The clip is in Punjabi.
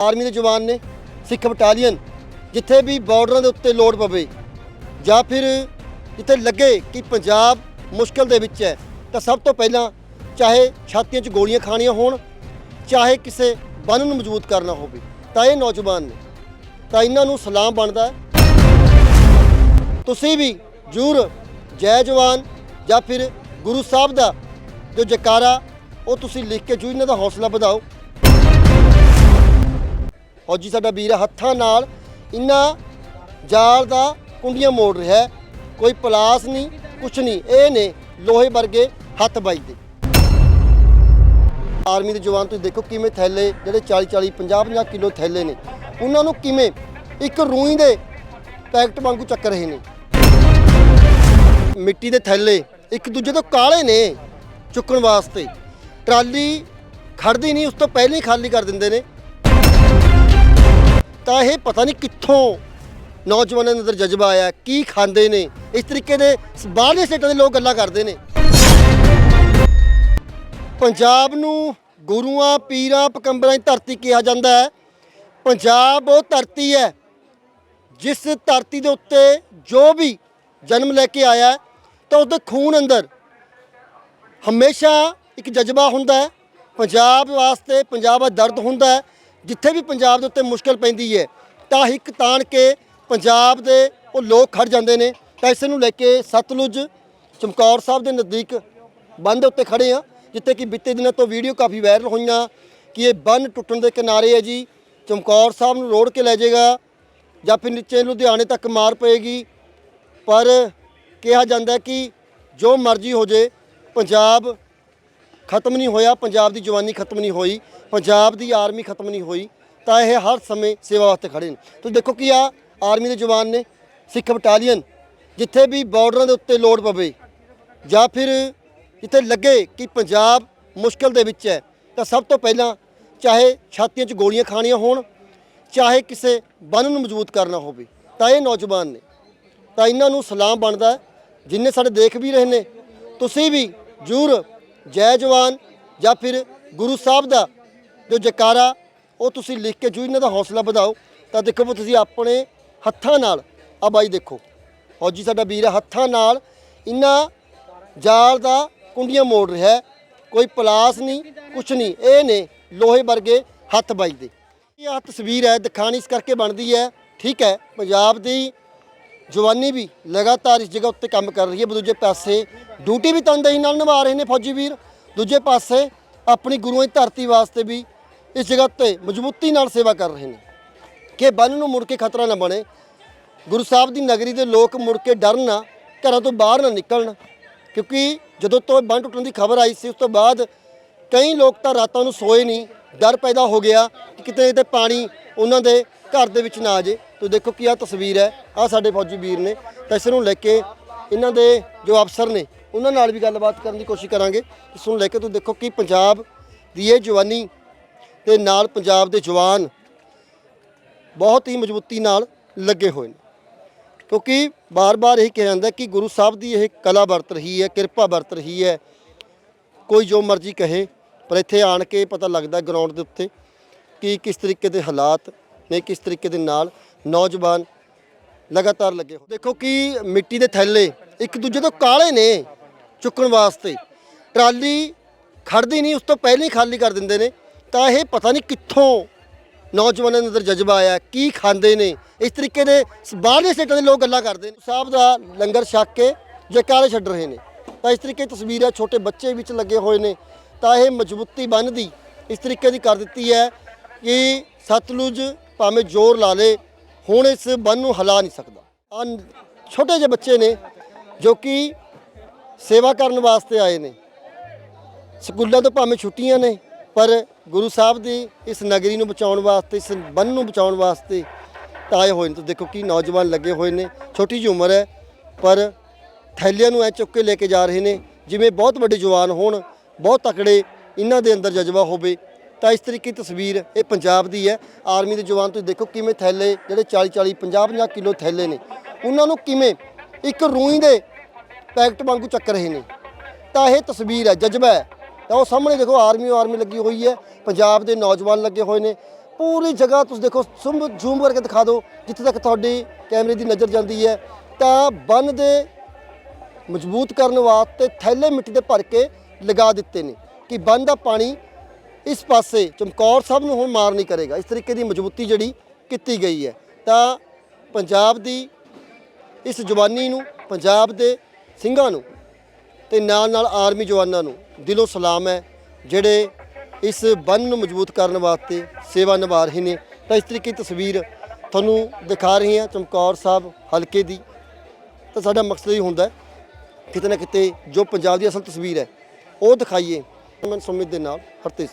ਆਰਮੀ ਦੇ ਜਵਾਨ ਨੇ, ਸਿੱਖ ਬਟਾਲੀਅਨ, ਜਿੱਥੇ ਵੀ ਬਾਰਡਰਾਂ ਦੇ ਉੱਤੇ ਲੋੜ ਪਵੇ ਜਾਂ ਫਿਰ ਜਿੱਥੇ ਲੱਗੇ ਕਿ ਪੰਜਾਬ ਮੁਸ਼ਕਲ ਦੇ ਵਿੱਚ ਹੈ, ਤਾਂ ਸਭ ਤੋਂ ਪਹਿਲਾਂ ਚਾਹੇ ਛਾਤੀਆਂ 'ਚ ਗੋਲੀਆਂ ਖਾਣੀਆਂ ਹੋਣ, ਚਾਹੇ ਕਿਸੇ ਬੰਨ ਨੂੰ ਮਜ਼ਬੂਤ ਕਰਨਾ ਹੋਵੇ, ਤਾਂ ਇਹ ਨੌਜਵਾਨ ਨੇ, ਤਾਂ ਇਹਨਾਂ ਨੂੰ ਸਲਾਮ ਬਣਦਾ ਤੁਸੀਂ ਵੀ ਜ਼ਰੂਰ ਜੈ ਜਵਾਨ ਜਾਂ ਫਿਰ ਗੁਰੂ ਸਾਹਿਬ ਦਾ ਜੋ ਜਕਾਰਾ, ਉਹ ਤੁਸੀਂ ਲਿਖ ਕੇ ਜੂ ਇਹਨਾਂ ਦਾ ਹੌਸਲਾ ਵਧਾਓ। ਫੌਜੀ ਸਾਡਾ ਵੀਰ ਹੱਥਾਂ ਨਾਲ ਇਹਨਾਂ ਜਾਲ ਦਾ ਕੁੰਡੀਆਂ ਮੋੜ ਰਿਹਾ ਹੈ। ਕੋਈ ਪਲਾਸ ਨਹੀਂ, ਕੁਛ ਨਹੀਂ, ਇਹ ਨੇ ਲੋਹੇ ਵਰਗੇ ਹੱਥ ਬਾਈ ਦੇ ਆਰਮੀ ਦੇ ਜਵਾਨ ਤੁਸੀਂ ਦੇਖੋ ਕਿਵੇਂ ਥੈਲੇ, ਜਿਹੜੇ 40 40 50 50 ਕਿਲੋ ਥੈਲੇ ਨੇ, ਉਹਨਾਂ ਨੂੰ ਕਿਵੇਂ ਇੱਕ ਰੂਈ ਦੇ ਪੈਕਟ ਵਾਂਗੂ ਚੱਕ ਰਹੇ ਨੇ। ਮਿੱਟੀ ਦੇ ਥੈਲੇ ਇੱਕ ਦੂਜੇ ਤੋਂ ਕਾਲੇ ਨੇ ਚੁੱਕਣ ਵਾਸਤੇ। ਟਰਾਲੀ ਖੜਦੀ ਨਹੀਂ, ਉਸ ਤੋਂ ਪਹਿਲਾਂ ਹੀ ਖਾਲੀ ਕਰ ਦਿੰਦੇ ਨੇ। ਤਾਂ ਇਹ ਪਤਾ ਨਹੀਂ ਕਿੱਥੋਂ ਨੌਜਵਾਨਾਂ ਦੇ ਅੰਦਰ ਜਜ਼ਬਾ ਆਇਆ, ਕੀ ਖਾਂਦੇ ਨੇ। ਇਸ ਤਰੀਕੇ ਦੇ ਬਾਹਰਲੇ ਸਟੇਟਾਂ ਦੇ ਲੋਕ ਗੱਲਾਂ ਕਰਦੇ ਨੇ। ਪੰਜਾਬ ਨੂੰ ਗੁਰੂਆਂ, ਪੀਰਾਂ ਪਕੰਬਰਾਂ ਦੀ ਧਰਤੀ ਕਿਹਾ ਜਾਂਦਾ ਹੈ। ਪੰਜਾਬ ਉਹ ਧਰਤੀ ਹੈ ਜਿਸ ਧਰਤੀ ਦੇ ਉੱਤੇ ਜੋ ਵੀ ਜਨਮ ਲੈ ਕੇ ਆਇਆ ਤਾਂ ਉਹਦੇ ਖੂਨ ਅੰਦਰ ਹਮੇਸ਼ਾ ਇੱਕ ਜਜ਼ਬਾ ਹੁੰਦਾ ਹੈ। ਪੰਜਾਬ ਵਾਸਤੇ ਪੰਜਾਬ ਦਾ ਦਰਦ ਹੁੰਦਾ ਹੈ। ਜਿੱਥੇ ਵੀ ਪੰਜਾਬ ਦੇ ਉੱਤੇ ਮੁਸ਼ਕਲ ਪੈਂਦੀ ਹੈ, ਤਾਂ ਇੱਕ ਤਾਣ ਕੇ ਪੰਜਾਬ ਦੇ ਉਹ ਲੋਕ ਖੜ ਜਾਂਦੇ ਨੇ। ਤਾਂ ਇਸ ਨੂੰ ਲੈ ਕੇ ਸਤਲੁਜ ਚਮਕੌਰ ਸਾਹਿਬ ਦੇ ਨਜ਼ਦੀਕ ਬੰਦ ਉੱਤੇ ਖੜੇ ਆ ਜਿੱਥੇ ਕਿ ਬੀਤੇ ਦਿਨਾਂ ਤੋਂ ਵੀਡੀਓ ਕਾਫੀ ਵਾਇਰਲ ਹੋਈਆਂ ਕਿ ਇਹ ਬੰਨ ਟੁੱਟਣ ਦੇ ਕਿਨਾਰੇ ਹੈ ਜੀ। ਚਮਕੌਰ ਸਾਹਿਬ ਨੂੰ ਰੋੜ ਕੇ ਲੈ ਜਾਏਗਾ ਜਾਂ ਫਿਰ ਨੀਚੇ ਲੁਧਿਆਣੇ ਤੱਕ ਮਾਰ ਪਏਗੀ। ਪਰ ਕਿਹਾ ਜਾਂਦਾ ਕਿ ਜੋ ਮਰਜ਼ੀ ਹੋ ਜੇ ਪੰਜਾਬ ਖਤਮ ਨਹੀਂ ਹੋਇਆ, ਪੰਜਾਬ ਦੀ ਜਵਾਨੀ ਖਤਮ ਨਹੀਂ ਹੋਈ, ਪੰਜਾਬ ਦੀ ਆਰਮੀ ਖਤਮ ਨਹੀਂ ਹੋਈ, ਤਾਂ ਇਹ ਹਰ ਸਮੇਂ ਸੇਵਾ ਵਾਸਤੇ ਖੜੇ ਨੇ। ਤੁਸੀਂ ਦੇਖੋ ਕਿ ਆ, ਆਰਮੀ ਦੇ ਜਵਾਨ ਨੇ ਸਿੱਖ ਬਟਾਲੀਅਨ, ਜਿੱਥੇ ਵੀ ਬਾਰਡਰਾਂ ਦੇ ਉੱਤੇ ਲੋੜ ਪਵੇ, ਜਾਂ ਫਿਰ ਜਿੱਥੇ ਲੱਗੇ ਕਿ ਪੰਜਾਬ ਮੁਸ਼ਕਲ ਦੇ ਵਿੱਚ ਹੈ, ਤਾਂ ਸਭ ਤੋਂ ਪਹਿਲਾਂ ਚਾਹੇ ਛਾਤੀਆਂ 'ਚ ਗੋਲੀਆਂ ਖਾਣੀਆਂ ਹੋਣ, ਚਾਹੇ ਕਿਸੇ ਬੰਨ ਨੂੰ ਮਜ਼ਬੂਤ ਕਰਨਾ ਹੋਵੇ, ਤਾਂ ਇਹ ਨੌਜਵਾਨ ਨੇ। ਤਾਂ ਇਹਨਾਂ ਨੂੰ ਸਲਾਮ ਬਣਦਾ ਜਿੰਨੇ ਸਾਡੇ ਦੇਖ ਵੀ ਰਹੇ ਨੇ, ਤੁਸੀਂ ਵੀ ਜ਼ਰੂਰ ਜੈ ਜਵਾਨ ਜਾਂ ਫਿਰ ਗੁਰੂ ਸਾਹਿਬ ਦਾ ਜੋ ਜਕਾਰਾ, ਉਹ ਤੁਸੀਂ ਲਿਖ ਕੇ ਜੋ ਇਹਨਾਂ ਦਾ ਹੌਸਲਾ ਵਧਾਓ, ਤਾਂ ਦੇਖੋ ਵੀ ਤੁਸੀਂ ਆਪਣੇ ਹੱਥਾਂ ਨਾਲ, ਆ ਬਾਈ ਦੇਖੋ ਫੌਜੀ ਸਾਡਾ ਵੀਰ ਹੱਥਾਂ ਨਾਲ ਇਹਨਾਂ ਜਾਲ ਦਾ ਕੁੰਡੀਆਂ ਮੋੜ ਰਿਹਾ ਹੈ। ਕੋਈ ਪਲਾਸ ਨਹੀਂ, ਕੁਛ ਨਹੀਂ, ਇਹ ਨੇ ਲੋਹੇ ਵਰਗੇ ਹੱਥ ਵੱਜਦੇ ਇਹ ਆ ਤਸਵੀਰ ਹੈ ਦਿਖਾਣੀ ਇਸ ਕਰਕੇ ਬਣਦੀ ਹੈ, ਠੀਕ ਹੈ, ਪੰਜਾਬ ਦੀ ਜਵਾਨੀ ਵੀ ਲਗਾਤਾਰ ਇਸ ਜਗ੍ਹਾ ਉੱਤੇ ਕੰਮ ਕਰ ਰਹੀ ਹੈ ਦੂਜੇ ਪਾਸੇ ਡਿਊਟੀ ਵੀ ਤਨਦੇਹੀ ਨਾਲ ਨਿਭਾ ਰਹੇ ਨੇ ਫੌਜੀ ਵੀਰ। ਦੂਜੇ ਪਾਸੇ ਆਪਣੀ ਗੁਰੂਆਂ ਦੀ ਧਰਤੀ ਵਾਸਤੇ ਵੀ ਇਸ ਜਗ੍ਹਾ ਤੇ ਮਜ਼ਬੂਤੀ ਨਾਲ ਸੇਵਾ ਕਰ ਰਹੇ ਨੇ। ਕਿ ਬੰਨ ਨੂੰ ਮੁੜ ਕੇ ਖਤਰਾ ਨਾ ਬਣੇ। ਗੁਰੂ ਸਾਹਿਬ ਦੀ ਨਗਰੀ ਦੇ ਲੋਕ ਮੁੜ ਕੇ ਡਰਨ ਨਾ, ਘਰਾਂ ਤੋਂ ਬਾਹਰ ਨਾ ਨਿਕਲਣ। ਕਿਉਂਕਿ ਜਦੋਂ ਤੋਂ ਬੰਨ ਟੁੱਟਣ ਦੀ ਖਬਰ ਆਈ ਸੀ, ਉਸ ਤੋਂ ਬਾਅਦ ਕਈ ਲੋਕ ਤਾਂ ਰਾਤਾਂ ਨੂੰ ਸੋਏ ਨਹੀਂ। ਡਰ ਪੈਦਾ ਹੋ ਗਿਆ ਕਿ ਕਿਤੇ ਕਿਤੇ ਪਾਣੀ ਉਹਨਾਂ ਦੇ ਘਰ ਦੇ ਵਿੱਚ ਨਾ ਆ ਜੇ। ਤੁਸੀਂ ਦੇਖੋ ਕੀ ਆ ਤਸਵੀਰ ਹੈ। ਆ ਸਾਡੇ ਫੌਜੀ ਵੀਰ ਨੇ। ਤਾਂ ਇਸ ਨੂੰ ਲੈ ਕੇ ਇਹਨਾਂ ਦੇ ਜੋ ਅਫਸਰ ਨੇ, ਉਹਨਾਂ ਨਾਲ ਵੀ ਗੱਲਬਾਤ ਕਰਨ ਦੀ ਕੋਸ਼ਿਸ਼ ਕਰਾਂਗੇ। ਇਸ ਨੂੰ ਲੈ ਕੇ ਤੁਸੀਂ ਦੇਖੋ ਕਿ ਪੰਜਾਬ ਦੀ ਇਹ ਜਵਾਨੀ ਤੇ ਨਾਲ ਪੰਜਾਬ ਦੇ ਜਵਾਨ ਬਹੁਤ ਹੀ ਮਜ਼ਬੂਤੀ ਨਾਲ ਲੱਗੇ ਹੋਏ ਨੇ। ਕਿਉਂਕਿ ਬਾਰ-ਬਾਰ ਇਹ ਕਿਹਾ ਜਾਂਦਾ ਕਿ ਗੁਰੂ ਸਾਹਿਬ ਦੀ ਇਹ ਕਲਾ ਵਰਤ ਰਹੀ ਹੈ, ਕਿਰਪਾ ਵਰਤ ਰਹੀ ਹੈ। ਕੋਈ ਜੋ ਮਰਜ਼ੀ ਕਹੇ, ਪਰ ਇੱਥੇ ਆਣ ਕੇ ਪਤਾ ਲੱਗਦਾ ਗਰਾਊਂਡ ਦੇ ਉੱਤੇ ਕਿ ਕਿਸ ਤਰੀਕੇ ਦੇ ਹਾਲਾਤ ਨੇ ਕਿਸ ਤਰੀਕੇ ਦੇ ਨਾਲ ਨੌਜਵਾਨ ਲਗਾਤਾਰ ਲੱਗੇ ਹੋ ਦੇਖੋ ਕਿ ਮਿੱਟੀ ਦੇ ਥੈਲੇ ਇੱਕ ਦੂਜੇ ਤੋਂ ਕਾਲੇ ਨੇ ਚੁੱਕਣ ਵਾਸਤੇ। ਟਰਾਲੀ ਖੜਦੀ ਨਹੀਂ, ਉਸ ਤੋਂ ਪਹਿਲਾਂ ਹੀ ਖਾਲੀ ਕਰ ਦਿੰਦੇ ਨੇ। ਤਾਂ ਇਹ ਪਤਾ ਨਹੀਂ ਕਿੱਥੋਂ ਨੌਜਵਾਨਾਂ ਦੇ ਅੰਦਰ ਜਜ਼ਬਾ ਆਇਆ, ਕੀ ਖਾਂਦੇ ਨੇ। ਇਸ ਤਰੀਕੇ ਦੇ ਬਾਹਰਲੇ ਸਟੇਟਾਂ ਦੇ ਲੋਕ ਗੱਲਾਂ ਕਰਦੇ ਨੇ। ਸਾਹਿਬ ਦਾ ਲੰਗਰ ਛੱਕ ਕੇ ਜੈਕਾਰੇ ਛੱਡ ਰਹੇ ਨੇ। ਤਾਂ ਇਸ ਤਰੀਕੇ ਦੀ ਤਸਵੀਰ ਹੈ ਛੋਟੇ ਬੱਚੇ ਵਿੱਚ ਲੱਗੇ ਹੋਏ ਨੇ। ਤਾਂ ਇਹ ਮਜ਼ਬੂਤੀ ਬੰਨ੍ਹਦੀ ਇਸ ਤਰੀਕੇ ਦੀ ਕਰ ਦਿੱਤੀ ਹੈ ਕਿ ਸਤਲੁਜ ਭਾਵੇਂ ਜ਼ੋਰ ਲਾ ਲੇ, ਹੁਣ ਇਸ ਬੰਨ ਨੂੰ ਹਿਲਾ ਨਹੀਂ ਸਕਦਾ। ਆ ਛੋਟੇ ਜਿਹੇ ਬੱਚੇ ਨੇ, ਜੋ ਕਿ ਸੇਵਾ ਕਰਨ ਵਾਸਤੇ ਆਏ ਨੇ। ਸਕੂਲਾਂ ਤੋਂ ਭਾਵੇਂ ਛੁੱਟੀਆਂ ਨੇ, ਪਰ ਗੁਰੂ ਸਾਹਿਬ ਦੀ ਇਸ ਨਗਰੀ ਨੂੰ ਬਚਾਉਣ ਵਾਸਤੇ, ਇਸ ਬੰਨ ਨੂੰ ਬਚਾਉਣ ਵਾਸਤੇ ਤਾਂ ਆਏ ਹੋਏ ਨੇ। ਤੁਸੀਂ ਦੇਖੋ ਕਿ ਨੌਜਵਾਨ ਲੱਗੇ ਹੋਏ ਨੇ, ਛੋਟੀ ਜਿਹੀ ਉਮਰ ਹੈ, ਪਰ ਥੈਲਿਆਂ ਨੂੰ ਐ ਚੁੱਕ ਕੇ ਲੈ ਕੇ ਜਾ ਰਹੇ ਨੇ, ਜਿਵੇਂ ਬਹੁਤ ਵੱਡੇ ਜਵਾਨ ਹੋਣ, ਬਹੁਤ ਤਕੜੇ, ਇਹਨਾਂ ਦੇ ਅੰਦਰ ਜਜ਼ਬਾ ਹੋਵੇ। ਤਾਂ ਇਸ ਤਰੀਕੇ ਦੀ ਤਸਵੀਰ ਇਹ ਪੰਜਾਬ ਦੀ ਹੈ। ਆਰਮੀ ਦੇ ਜਵਾਨ ਤੁਸੀਂ ਦੇਖੋ ਕਿਵੇਂ ਥੈਲੇ, ਜਿਹੜੇ 40 40 50 50 ਕਿਲੋ ਥੈਲੇ ਨੇ। ਉਹਨਾਂ ਨੂੰ ਕਿਵੇਂ ਇੱਕ ਰੂਈ ਦੇ ਪੈਕਟ ਵਾਂਗੂ ਚੱਕ ਰਹੇ ਨੇ। ਤਾਂ ਇਹ ਤਸਵੀਰ ਹੈ, ਜਜ਼ਬਾ ਹੈ। ਤਾਂ ਉਹ ਸਾਹਮਣੇ ਦੇਖੋ, ਆਰਮੀ ਆਰਮੀ ਲੱਗੀ ਹੋਈ ਹੈ। ਪੰਜਾਬ ਦੇ ਨੌਜਵਾਨ ਲੱਗੇ ਹੋਏ ਨੇ। ਪੂਰੀ ਜਗ੍ਹਾ ਤੁਸੀਂ ਦੇਖੋ ਜ਼ੂਮ ਜ਼ੂਮ ਕਰਕੇ ਦਿਖਾ ਦਿਓ, ਜਿੱਥੇ ਤੱਕ ਤੁਹਾਡੀ ਕੈਮਰੇ ਦੀ ਨਜ਼ਰ ਜਾਂਦੀ ਹੈ। ਤਾਂ ਬੰਨ ਦੇ ਮਜ਼ਬੂਤ ਕਰਨ ਵਾਸਤੇ ਥੈਲੇ ਮਿੱਟੀ ਦੇ ਭਰ ਕੇ ਲਗਾ ਦਿੱਤੇ ਨੇ। ਕਿ ਬੰਨ ਦਾ ਪਾਣੀ ਇਸ ਪਾਸੇ ਚਮਕੌਰ ਸਾਹਿਬ ਨੂੰ ਹੁਣ ਮਾਰ ਨਹੀਂ ਕਰੇਗਾ। ਇਸ ਤਰੀਕੇ ਦੀ ਮਜ਼ਬੂਤੀ ਜਿਹੜੀ ਕੀਤੀ ਗਈ ਹੈ। ਤਾਂ ਪੰਜਾਬ ਦੀ ਇਸ ਜਵਾਨੀ ਨੂੰ, ਪੰਜਾਬ ਦੇ ਸਿੰਘਾਂ ਨੂੰ ਤੇ ਨਾਲ ਨਾਲ ਆਰਮੀ ਜਵਾਨਾਂ ਨੂੰ ਦਿਲੋਂ ਸਲਾਮ ਹੈ, ਜਿਹੜੇ ਇਸ ਬੰਨ ਨੂੰ ਮਜ਼ਬੂਤ ਕਰਨ ਵਾਸਤੇ ਸੇਵਾ ਨਿਭਾ ਰਹੇ ਨੇ। ਤਾਂ ਇਸ ਤਰੀਕੇ ਦੀ ਤਸਵੀਰ ਤੁਹਾਨੂੰ ਦਿਖਾ ਰਹੇ ਹਾਂ ਚਮਕੌਰ ਸਾਹਿਬ ਹਲਕੇ ਦੀ। ਤਾਂ ਸਾਡਾ ਮਕਸਦ ਇਹ ਹੁੰਦਾ ਕਿਤੇ ਨਾ ਕਿਤੇ ਜੋ ਪੰਜਾਬ ਦੀ ਅਸਲ ਤਸਵੀਰ ਹੈ, ਉਹ ਦਿਖਾਈਏ। ਮੈਂ ਸੁਮਿਤ ਦੇ ਨਾਲ ਹਰਤੇਜ।